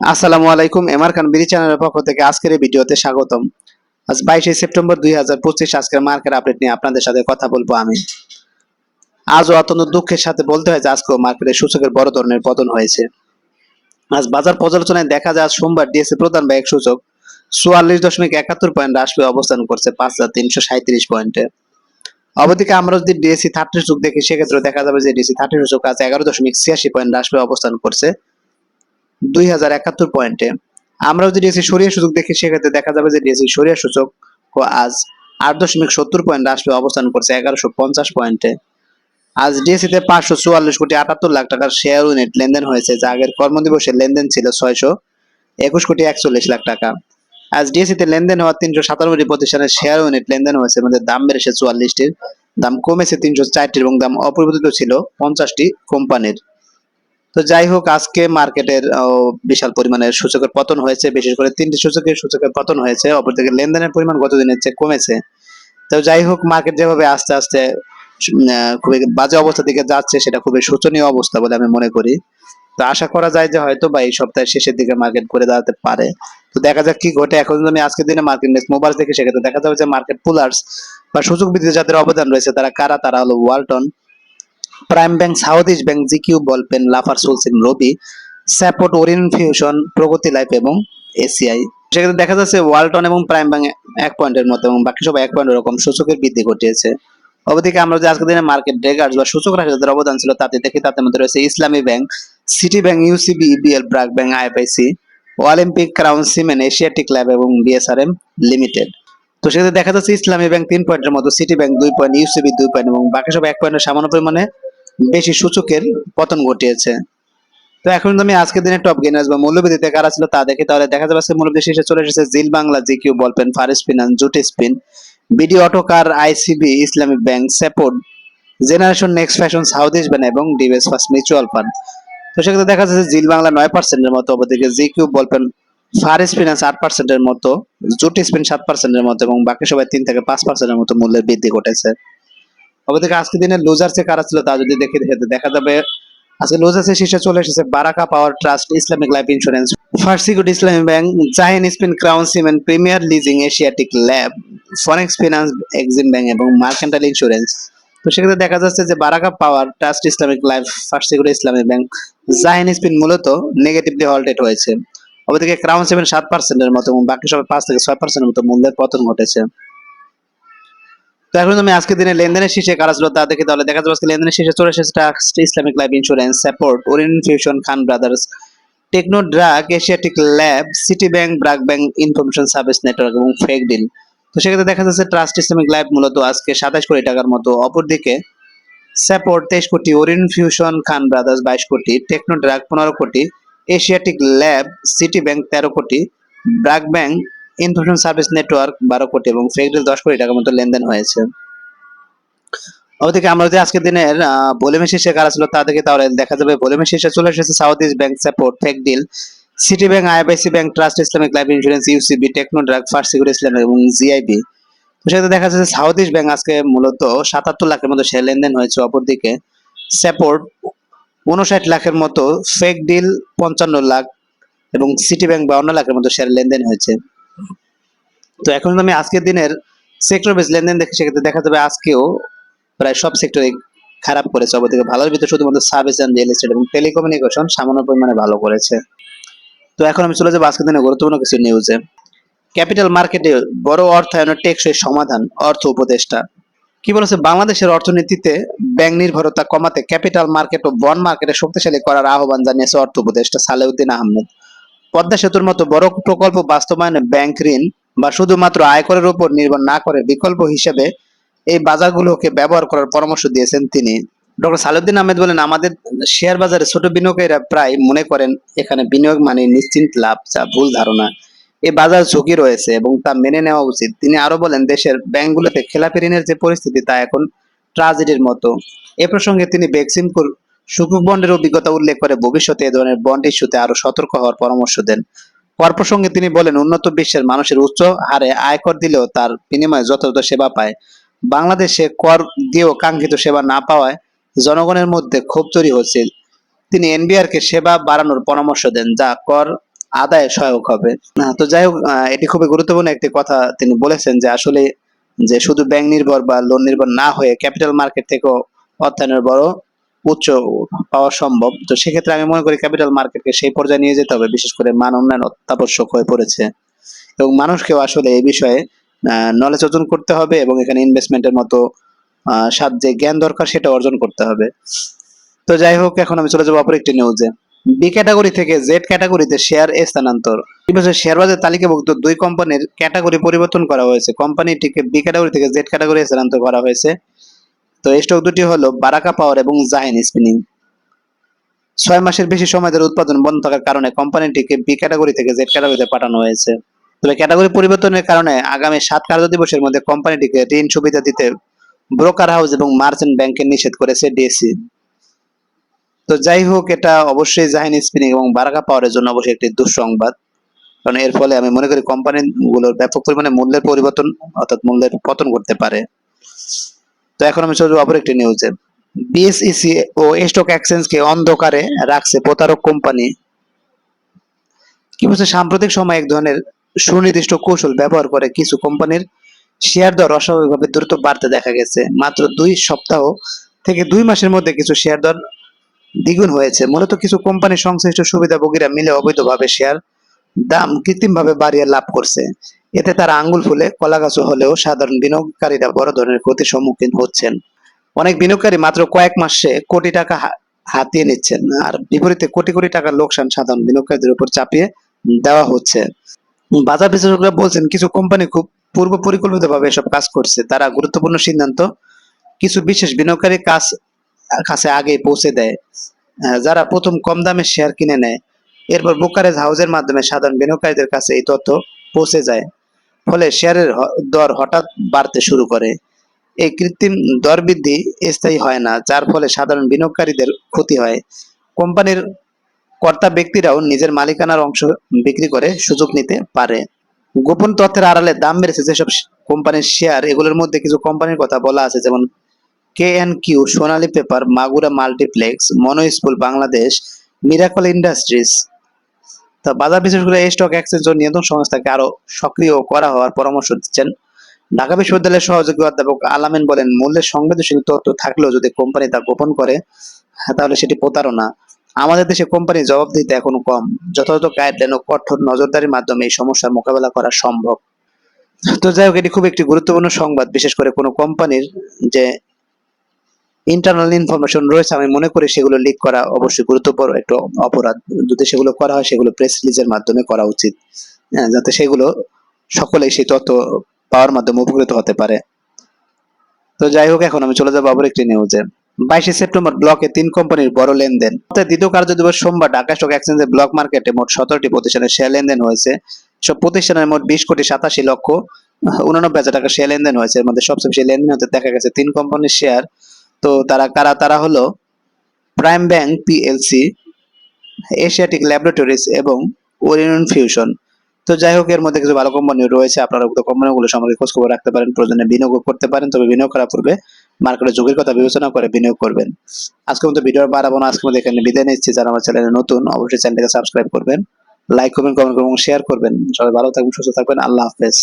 আসসালামু আলাইকুম, এমআর খান বিডি চ্যানেলের পক্ষ থেকে আজকের এই ভিডিওতে স্বাগতম। আজ বাইশে সেপ্টেম্বর দুই হাজার পঁচিশ আজকের মার্কেট আপডেট নিয়ে আপনাদের সাথে কথা বলব আমি। আজও অত্যন্ত দুঃখের সাথে বলতে হয় যে আজকেও মার্কেটে সূচকের বড় ধরনের পতন হয়েছে। আজ বাজার পর্যালোচনায় দেখা যায় সোমবার ডিএসসি প্রধান ব্যাংক সূচক চুয়াল্লিশ দশমিক একাত্তর পয়েন্ট হ্রাস অবস্থান করছে পাঁচ হাজার তিনশো সাঁত্রিশ পয়েন্টে। অবদিকে আমরা যদি ডিএসসি থার্টি সূচক দেখি, সেক্ষেত্রে দেখা যাবে যে ডিএসসি থার্টি সূচক আজ এগারো দশমিক ছিয়াশি পয়েন্ট হ্রাস অবস্থান করছে। দুই হাজার একাত্তর পয়েন্টে। আমরা যদি ডিএসসি সরিয়া সূচক দেখি, সেক্ষেত্রে দেখা যাবে যে ডিএসসি সরিয়া সূচক আজ আট দশমিক সত্তর পয়েন্ট পেয়ে অবস্থান করছে এগারোশো পঞ্চাশ পয়েন্টে। আজ ডিএসসি তে পাঁচশো চুয়াল্লিশ কোটি আটাত্তর লাখ টাকার শেয়ার ইউনিট লেনদেন হয়েছে, যা আগের কর্মদিবসের লেনদেন ছিল ছয়শো একুশ কোটি একচল্লিশ লাখ টাকা। আজ ডিএসসি তে লেনদেন হওয়া তিনশো সাতানব্বই প্রতিষ্ঠানের শেয়ার ইউনিট লেনদেন হয়েছে মধ্যে দাম বেড়েছে চুয়াল্লিশটির। দাম কমেছে তিনশো চারটির এবং দাম অপরিবর্তিত ছিল পঞ্চাশটি কোম্পানির। তো যাই হোক, আজকে মার্কেটের বিশাল পরিমাণের সূচকের পতন হয়েছে। বিশেষ করে তিনটি সূচকের সূচকের পতন হয়েছে। অপরদিকে লেনদেনের পরিমাণ গত দিনের চেয়ে কমেছে। তো যাই হোক, মার্কেট যেভাবে আস্তে আস্তে খুবই বাজে অবস্থা দিকে যাচ্ছে, সেটা খুবই শোচনীয় অবস্থা বলে আমি মনে করি। তো আশা করা যায় যে হয়তো বা এই সপ্তাহের শেষের দিকে মার্কেট করে দাঁড়াতে পারে। তো দেখা যাক কি ঘটে। এখন যদি আমি আজকের দিনে মার্কেট নেক্সট মোবাইল দেখে, সেক্ষেত্রে দেখা যাবে যে মার্কেট পুলার্স বা সুযোগ বৃদ্ধিতে যাদের অবদান রয়েছে, তারা কারা? তারা হলো Walton. Prime Bank South East Bank GQ ballpen Lafarge সোলসিন রবি স্যাপোর্ট ওরিয়ন ফিউশন প্রগতি লাইফ এবং এসিআই সেক্ষেত্রে দেখা যাচ্ছে ওয়ালটন এবং প্রাইম ব্যাংক এক পয়েন্টের মতো এবং বাকি সব এক পয়েন্ট রকম সূচকের বৃদ্ধি ঘটিয়েছে। অবদিকে আমরা যে আজকের দিনে মার্কেট ড্রেগার্স বা সূচক রাশি যাদের অবদান ছিল তাতে দেখি তাদের মধ্যে রয়েছে Islami Bank City Bank UCB EBL BRAC Bank IFIC Olympic Crown Cement Asiatic Lab এবং বিএসআরএম লিমিটেড তো সেক্ষেত্রে দেখা যাচ্ছে ইসলামী ব্যাংক তিন পয়েন্টের মতো সিটি ব্যাংক দুই পয়েন্ট ইউসিবি দুই পয়েন্ট এবং বাকি সব এক পয়েন্টের সামান্য পরিমাণে বেশি সূচকের পতন ঘটিয়েছে। তো এখন আমি আজকের দিনে টপ গেনার্স বা মূল্যবৃদ্ধিতে কারা ছিল তা দেখি, তাহলে দেখা যাচ্ছে মূল্যবৃদ্ধি শেষে চলে এসেছে জিল বাংলা, জিকিউ, বলপেন, ফারিস ফিনান্স, জুটি spin, BD Autocar ICB, Islamic Bank, সেপোর্ট, generation, next fashion South Bank এবং ডিবেস ফার্স্ট মিউচুয়াল ফান্ড। তো সেক্ষেত্রে দেখা যাচ্ছে জিল বাংলা নয় পার্সেন্টের মতো, অপরদিকে জিকিউ, বলপেন, ফারিস ফিনান্স আট পার্সেন্টের মতো, জুটি স্পিন সাত পার্সেন্টের মতো এবং বাকি সবাই তিন থেকে পাঁচ পার্সেন্টের মতো মূল্যের বৃদ্ধি ঘটেছে। অপরদিকে আজকের দিনে লুজার্সে কারা ছিল তা যদি দেখে দেখে যাবে। আজকে লুজার্সের শীর্ষে চলে এসেছে Baraka Power Trust, Islamic Life Insurance. First Security Islamic Bank Jahin Spin, Crown, Cement, Premier Leasing, Asiatic Lab, Forex Finance, Exim Bank এবং মার্কেন্টাইল ইন্স্যুরেন্স। তো সেক্ষেত্রে দেখা যাচ্ছে যে Baraka Power Trust, Islamic Life Security Islamic Bank Jahin Spin মূলত negatively halted হয়েছে। অবদিকে crown seven সাত পার্সেন্টের মতো বাকি সবাই পাঁচ থেকে ছয় পার্সেন্টের মতো মূল্যের পতন ঘটেছে। তো এখন আমি আজকে দিনে লেনদেনের শীর্ষে কারা ছিল তা দেখি তাহলে দেখা যাবে। আজকে লেনদেনের শীর্ষে চলে এসেছে trust Islamic life insurance support Orion Fusion Khan Brothers Techno Drug Asiatic Lab City Bank BRAC Bank Information Service Network এবং ফেক ডিল তো সেক্ষেত্রে দেখা যাচ্ছে ট্রাস্ট ইসলামিক লাইফ মূলত আজকে সাতাশ কোটি টাকার মতো, অপরদিকে সাপোর্ট তেইশ কোটি ওরিয়ন ফিউশন খান ব্রাদার্স বাইশ কোটি টেকনো ড্রাগ পনেরো কোটি এশিয়াটিক ল্যাব সিটি ব্যাংক তেরো কোটি BRAC Bank Information Service Network বারো কোটি এবং ফেকডিল দশ কোটি টাকার মতো লেনদেন হয়েছে। অবদিকে আমরা যদি আজকের দিনের ভলিউমের শীর্ষে কারা ছিল তা দেখি তাহলে দেখা যাবে। ভলিউমের শীর্ষে চলে এসেছে সাউথ ইস্ট ব্যাংক সাপোর্ট ফেকডিল City Bank IFIC Bank Trust Islamic Life Insurance UCB Techno Drug First Security Islamic এবং জিআইবি তো সেক্ষেত্রে দেখা যাচ্ছে সাউথ ইস্ট ব্যাংক আজকে মূলত সাতাত্তর লাখের মতো শেয়ার লেনদেন হয়েছে অপরদিকে। সাপোর্ট উনষাট লাখের মতো ফেক ডিল পঞ্চান্ন লাখ এবং সিটি ব্যাংক বাউন্ন লাখের মতো শেয়ার লেনদেন হয়েছে। তো এখন আমি আজকের দিনের সেক্টর বেস লেনদেন দেখি সেক্ষেত্রে দেখা যাবে আজকেও প্রায় সব সেক্টরে খারাপ করেছে। অবদিকে ভালোর ভিতরে শুধুমাত্র সার্ভিস অ্যান্ড রিয়েল এস্টেট এবং টেলিকমিউনিকেশন সামান্য পরিমাণে ভালো করেছে। তো এখন আমি চলে যাব আজকের দিনে গুরুত্বপূর্ণ কিছু নিউজে ক্যাপিটাল মার্কেটে বড় অর্থায়নের টেকসই সমাধান, অর্থ উপদেষ্টা। কি বলেছে? বাংলাদেশের অর্থনীতিতে ব্যাংক নির্ভরতা কমাতে ক্যাপিটাল মার্কেট ও বন্ড মার্কেটে শক্তিশালী করার আহ্বান জানিয়েছে অর্থ উপদেষ্টা সালেউদ্দিন আহমেদ। পদ্মা সেতুর মতো বড় প্রকল্প বাস্তবায়নে ব্যাংক ঋণ বা শুধুমাত্র আয়করের উপর নির্ভর না করে বিকল্প হিসেবে এই বাজারগুলোকে ব্যবহার করার পরামর্শ দিয়েছেন তিনি। ডক্টর সালুদ্দিন আহমেদ বলেন, আমাদের শেয়ার বাজারে ছোট বিনিয়োগকারীরা প্রায় মনে করেন এখানে বিনিয়োগ মানে নিশ্চিন্ত লাভ যা ভুল ধারণা। এই বাজার ঝুঁকি রয়েছে এবং তা মেনে নেওয়া উচিত। তিনি আরও বলেন, দেশের ব্যাংকগুলোতে খেলাপি ঋণের যে পরিস্থিতি তা এখন ট্রাজেডির মতো। এ প্রসঙ্গে তিনি বেক্সিমকুর সুকুক বন্ডের অভিজ্ঞতা উল্লেখ করে ভবিষ্যতে এ ধরনের বন্ড ইস্যুতে আরও সতর্ক হওয়ার পরামর্শ দেন। কর প্রসঙ্গে তিনি বলেন, উন্নত বিশ্বের মানুষের উচ্চ হারে আয়কর দিলেও তার বিনিময়ে যথাযথ সেবা পায়। বাংলাদেশে কর দিয়েও কাঙ্ক্ষিত সেবা না পাওয়ায় জনগণের মধ্যে ক্ষোভ তৈরি হচ্ছে তিনি এনবিআর কে সেবা বাড়ানোর পরামর্শ দেন, যা কর আদায়ে সহায়ক হবে। তো যাই হোক এটি খুবই গুরুত্বপূর্ণ একটি কথা তিনি বলেছেন যে আসলে যে শুধু ব্যাংক নির্ভর বা লোন নির্ভর না হয়ে ক্যাপিটাল মার্কেট থেকেও অর্থায়নের বড় উচ্চ পাওয়া সম্ভব। তো সেক্ষেত্রে আমি মনে করি ক্যাপিটাল মার্কেটকে সেই পর্যায়ে নিয়ে যেতে হবে, বিশেষ করে মান উন্নয়ন অত্যাবশ্যক হয়ে পড়েছে। এবং মানুষকেও আসলে এই বিষয়ে নলেজ অর্জন করতে হবে এবং এখানে ইনভেস্টমেন্টের মতো সাত যে জ্ঞান দরকার সেটা অর্জন করতে হবে। তো যাই হোক, এখন আমি চলে যাব অপর একটি নিউজে বি ক্যাটাগরি থেকে জেড ক্যাটাগরিতে শেয়ার স্থানান্তর। এই বছর শেয়ার বাজার তালিকাভুক্ত দুই কোম্পানির ক্যাটাগরি পরিবর্তন করা হয়েছে। কোম্পানিটিকে বি ক্যাটাগরি থেকে জেড ক্যাটাগরি স্থানান্তর করা হয়েছে। তো এই স্টক দুটি হলো বারাকা পাওয়ার এবং জাহিন স্পিনিং। ছয় মাসের বেশি সময় ধরে উৎপাদন বন্ধ থাকার কারণে কোম্পানিটিকে বি ক্যাটাগরি থেকে জেড ক্যাটাগরিতে পাঠানো হয়েছে। তবে ক্যাটাগরি পরিবর্তনের কারণে আগামী সাত কার্য দিবসের মধ্যে কোম্পানিটিকে ঋণ সুবিধা দিতে ব্রোকার হাউস এবং মার্চেন্ট ব্যাংকে নিষেধ করেছে ডিএসসি। তো যাই হোক, এটা অবশ্যই জাহিন স্পিনিং এবং বারাকা পাওয়ারের জন্য অবশ্যই একটি দুঃসংবাদ। কারণ এর ফলে আমি মনে করি কোম্পানি গুলোর ব্যাপক পরিমাণে মূল্যের পরিবর্তন অর্থাৎ মূল্যের পতন করতে পারে। তো এখন আমি চলবো অপর একটি নিউজে বিএসইসি ও স্টক এক্সচেঞ্জকে অন্ধকারে রাখছে প্রতারক কোম্পানি কি বলছে? সাম্প্রতিক সময় এক ধরনের সুনির্দিষ্ট কৌশল ব্যবহার করে কিছু কোম্পানির শেয়ার দর অস্বাভাবিকভাবে দ্রুত বাড়তে দেখা গেছে। মাত্র দুই সপ্তাহ থেকে দুই মাসের মধ্যে কিছু শেয়ার দর দ্বিগুণ হয়েছে। মূলত কিছু কোম্পানি সংশ্লিষ্ট সুবিধাভোগীরা মিলে অবৈধভাবে শেয়ার দাম কৃত্রিমভাবে বাড়িয়ে লাভ করছে। এতে তারা আঙ্গুল ফুলে কলাগাছু হলেও সাধারণ বিনিয়োগকারীরা বড় ধরনের ক্ষতির সম্মুখীন হচ্ছেন। অনেক বিনিয়োগকারী মাত্র কয়েক মাসে কোটি টাকা হাতিয়ে নিচ্ছেন আর বিপরীতে কোটি কোটি টাকার লোকসান সাধারণ বিনিয়োগকারীদের উপর চাপিয়ে দেওয়া হচ্ছে। বাজার বিশ্লেষকরা বলছেন, কিছু কোম্পানি খুব পূর্ব পরিকল্পিতভাবে এসব কাজ করছে। তারা গুরুত্বপূর্ণ সিদ্ধান্ত কিছু বিশেষ বিনিয়োগকারীর কাজ, কাছে আগে পৌঁছে দেয়। যারা প্রথম কম দামে শেয়ার কিনে নেয়, এরপর ব্রোকারেজ হাউসের মাধ্যমে সাধারণ বিনিয়োগকারীদের কাছে এই তথ্য পৌঁছে যায়। ফলে শেয়ারের দর হঠাৎ বাড়তে শুরু করে। এই কৃত্রিম দর বৃদ্ধি স্থায়ী হয় না, যার ফলে সাধারণ বিনিয়োগকারীদের ক্ষতি হয়। কোম্পানির কর্তা ব্যক্তিরাও নিজের মালিকানার অংশ বিক্রি করে সুযোগ নিতে পারে। গোপন তথ্যের আড়ালে দাম বেড়েছে যেসব কোম্পানির শেয়ার, এগুলোর মধ্যে কিছু কোম্পানির কথা বলা আছে, যেমন K N Q Sonali paper, Magura multiplex মনো স্কুল বাংলাদেশ, মিরাকল ইন্ডাস্ট্রিজ তা বাজার বিশেষজ্ঞরা এই স্টক এক্সচেঞ্জ ও নিয়ন্ত্রণ সংস্থাকে আরও সক্রিয় করা হওয়ার পরামর্শ দিচ্ছেন। ঢাকা বিশ্ববিদ্যালয়ের সহযোগী অধ্যাপক আলামিন বলেন মূল্যের সংবেদনশীল তথ্য থাকলেও যদি কোম্পানি তা গোপন করে হ্যাঁ, তাহলে সেটি প্রতারণা। আমাদের দেশে কোম্পানি জবাবদিহিতা এখনও কম। যথাযথ গাইডলাইন ও কঠোর নজরদারির মাধ্যমে এই সমস্যার মোকাবেলা করা সম্ভব। তো যাই হোক এটি খুব একটি গুরুত্বপূর্ণ সংবাদ। বিশেষ করে কোনো কোম্পানির যে ইন্টারনাল ইনফরমেশন রয়েছে আমি মনে করি সেগুলো লিক করা অবশ্যই গুরুত্বপূর্ণ একটু অপরাধ যদি সেগুলো করা হয় সেগুলো প্রেস রিলিজের মাধ্যমে করা উচিত। হ্যাঁ, যাতে সেগুলো সকলেই সেই তথ্য পাওয়ার মাধ্যমে উপকৃত হতে পারে। তো যাই হোক এখন আমি চলে যাব আবার একটি নিউজে বাইশে সেপ্টেম্বর ব্লকে তিন কোম্পানির বড় লেনদেন। দ্বিতীয় কার্য দিবস সোমবার ঢাকা স্টক এক্সচেঞ্জের ব্লক মার্কেটে মোট সতেরোটি প্রতিষ্ঠানের শেয়ার লেনদেন হয়েছে। সব প্রতিষ্ঠানের মোট বিশ কোটি সাতাশি লক্ষ উনানব্বই হাজার টাকা শেয়ার লেনদেন হয়েছে। এর মধ্যে সবচেয়ে বেশি লেনদেন হতে দেখা গেছে তিন কোম্পানির শেয়ার তো তারা কারা? তারা হলো Prime Bank PLC Asiatic Laboratories এবং ওরিয়ন ফিউশন তো যাই হোক, এর মধ্যে কিছু ভালো কোম্পানি রয়েছে, আপনারা উক্ত কোম্পানিগুলো সম্পর্কে খোঁজ খবর রাখতে পারেন, প্রয়োজনে বিনিয়োগ করতে পারেন, তবে বিনিয়োগ করার পূর্বে মার্কেটের ঝুঁকির কথা বিবেচনা করে বিনিয়োগ করবেন। আজকের মতো ভিডিও বাড়াবো না, আজকের মধ্যে এখানে বিদায় নিচ্ছি। যারা আমার চ্যানেলে নতুন, অবশ্যই চ্যানেলটাকে সাবস্ক্রাইব করবেন লাইক করবেন কমেন্ট করবেন এবং শেয়ার করবেন। সবাই ভালো থাকবেন, সুস্থ থাকবেন, আল্লাহ হাফেজ।